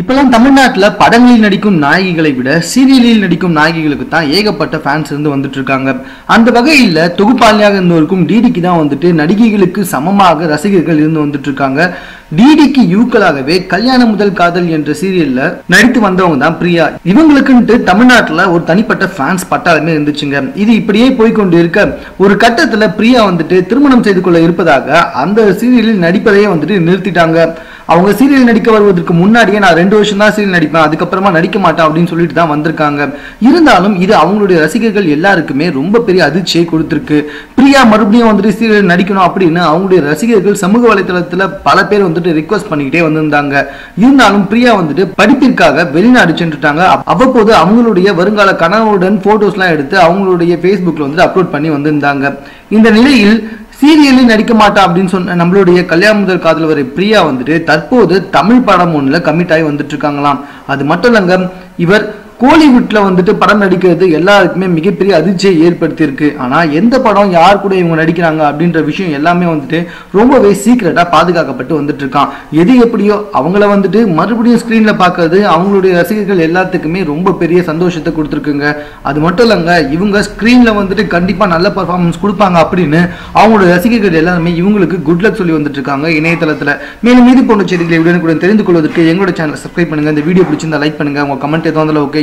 இப்பெல்லாம் தமிழ்நாட்டில் படங்களில் நடிக்கும் நாயகிகளை விட சீரியலில் நடிக்கும் நாயகிகளுக்கு தான் ஏகப்பட்ட ஃபேன்ஸ் இருந்து வந்துட்டு இருக்காங்க. அந்த வகையில் தொகுப்பாளியாக இருந்தவருக்கும் டிடிக்கு தான் வந்துட்டு நடிகைகளுக்கு சமமாக ரசிகர்கள் இருந்து வந்துட்டு இருக்காங்க. டிடிக்கு யூக்களாகவே கல்யாணம் முதல் காதல் என்ற சீரியல்ல நடித்து வந்தவங்க தான் பிரியா. இவங்களுக்குன்ட்டு தமிழ்நாட்டில் ஒரு தனிப்பட்ட ஃபேன்ஸ் பட்டாளமே இருந்துச்சுங்க. இது இப்படியே போய்க்கொண்டு இருக்க ஒரு கட்டத்தில் பிரியா வந்துட்டு திருமணம் செய்து கொள்ள இருப்பதாக அந்த சீரியலில் நடிப்பதையே வந்துட்டு நிறுத்திட்டாங்க. அவங்க சீரியல் நடிக்க வருவதற்கு முன்னாடியே நான் ரெண்டு வருஷம் தான் சீரியல் நடிப்பேன் அதுக்கப்புறமா நடிக்க மாட்டேன் அப்படின்னு சொல்லிட்டு தான் வந்திருக்காங்க. இருந்தாலும் இது அவங்களுடைய ரசிகர்கள் எல்லாருக்குமே ரொம்ப பெரிய அதிர்ச்சியை கொடுத்துருக்கு. பிரியா மறுபடியும் வந்துட்டு சீரியல் நடிக்கணும் அப்படின்னு அவங்களுடைய ரசிகர்கள் சமூக வலைதளத்தில் பல பேர் வந்துட்டு ரிக்வஸ்ட் பண்ணிக்கிட்டே வந்திருந்தாங்க. இருந்தாலும் பிரியா வந்துட்டு படிப்பிற்காக வெளிநாடு சென்றுட்டாங்க. அவ்வப்போது அவங்களுடைய வருங்கால கனவுடன் போட்டோஸ்லாம் எடுத்து அவங்களுடைய ஃபேஸ்புக்கில் வந்துட்டு அப்லோட் பண்ணி வந்திருந்தாங்க. இந்த நிலையில் சீரியலில் நடிக்க மாட்டா அப்படின்னு சொன்ன நம்மளுடைய கல்யாண முதல் காதல் வரை பிரியா வந்துட்டு தற்போது தமிழ் படம் ஒன்றில் கமிட் ஆகி வந்துட்டு இருக்காங்களாம். அது மட்டும் இல்லைங்க இவர் கோலிவுட்ல வந்துட்டு படம் நடிக்கிறது எல்லாருக்குமே மிகப்பெரிய அதிர்ச்சியை ஏற்படுத்தியிருக்கு. ஆனா எந்த படம் யார் கூட இவங்க நடிக்கிறாங்க அப்படின்ற விஷயம் எல்லாமே வந்துட்டு ரொம்பவே சீக்கிரட்டா பாதுகாக்கப்பட்டு வந்துட்டு இருக்கான் எது எப்படியோ அவங்கள வந்துட்டு மறுபடியும் ஸ்கிரீன்ல பார்க்கறது அவங்களுடைய ரசிகர்கள் எல்லாத்துக்குமே ரொம்ப பெரிய சந்தோஷத்தை கொடுத்துருக்குங்க. அது மட்டும் இல்லைங்க இவங்க ஸ்கிரீன்ல வந்துட்டு கண்டிப்பா நல்ல பர்ஃபார்மன்ஸ் கொடுப்பாங்க அப்படின்னு அவங்களோட ரசிகர்கள் எல்லாருமே இவங்களுக்கு குட் லக் சொல்லி வந்துட்டு இருக்காங்க இணையதளத்துல. மேலும் இது போன்ற செய்திகளை உடனுக்குடன் தெரிந்து கொள்வதற்கு எங்களோட சேனல் சப்ஸ்கிரைப் பண்ணுங்க. இந்த வீடியோ பிடிச்சிருந்தா லைக் பண்ணுங்க. உங்க கமெண்ட் எதுவும் ஓகே